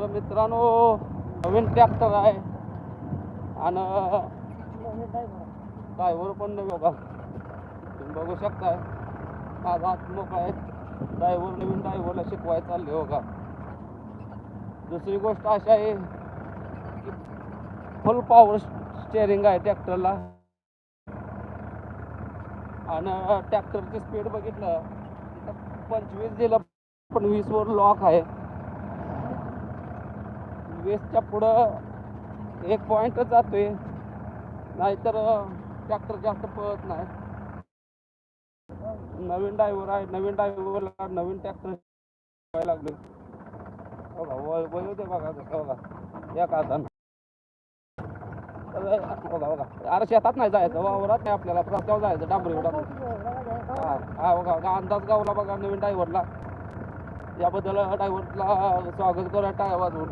तर मित्रांनो नवीन ट्रॅक्टर आहे. आणि ड्रायव्हर पण नवीन बघा. तुम्ही बघू शकताय. माझा हात मोकळा आहे. ड्रायव्हर नवीन ड्रायव्हरला शिकवायला चालले हो का? दुसरी गोष्ट अशी आहे की फुल पॉवर स्टेअरिंग आहे ट्रॅक्टरला आणि ट्रॅक्टरची स्पीड बघितलं पंचवीस दिलं पण वीसवर लॉक आहे. वीसच्या पुढं एक पॉईंटच जातोय. नाहीतर ट्रॅक्टर जास्त पळत नाही. नवीन ड्रायव्हर आहे नवीन ड्रायव्हरला नवीन ट्रॅक्टर लागले. हो बघा वळ वळ होते बघा बघा एक आता बघा बघा अरे शेतात नाही जायचं वावरात नाही आपल्याला रस्त्यावर जायचं डांबरी डांबरी हा बघा बघा, हो अंदाज गावला बघा नवीन ड्रायव्हरला याबद्दल ड्रायव्हरला स्वागत करूया टाळ्या वाजवून.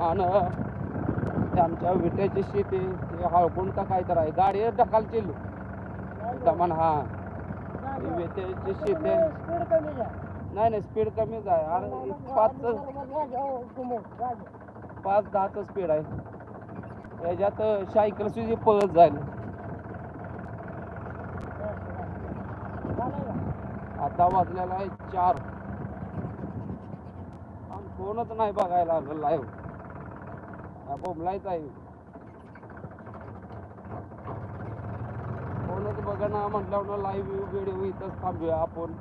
आणि त्यांच्या आमच्या विट्याची शेती हे हळकून का काय तर आहे. गाडी ढकालची दमन हा. विट्याची शेती. आहे. नाही नाही स्पीड कमीच आहे. अरे पाच पाच दहाचं स्पीड आहे. याच्यात सायकल सुद्धा पळत जाईल. आता वाजलेला आहे चार. आणि कोणच नाही बघायला लाईव्ह बोंबलायच आहे. कोणच बघा ना म्हटल्यावर लाईव्ह व्हिडिओ इथंच थांबूया आपण.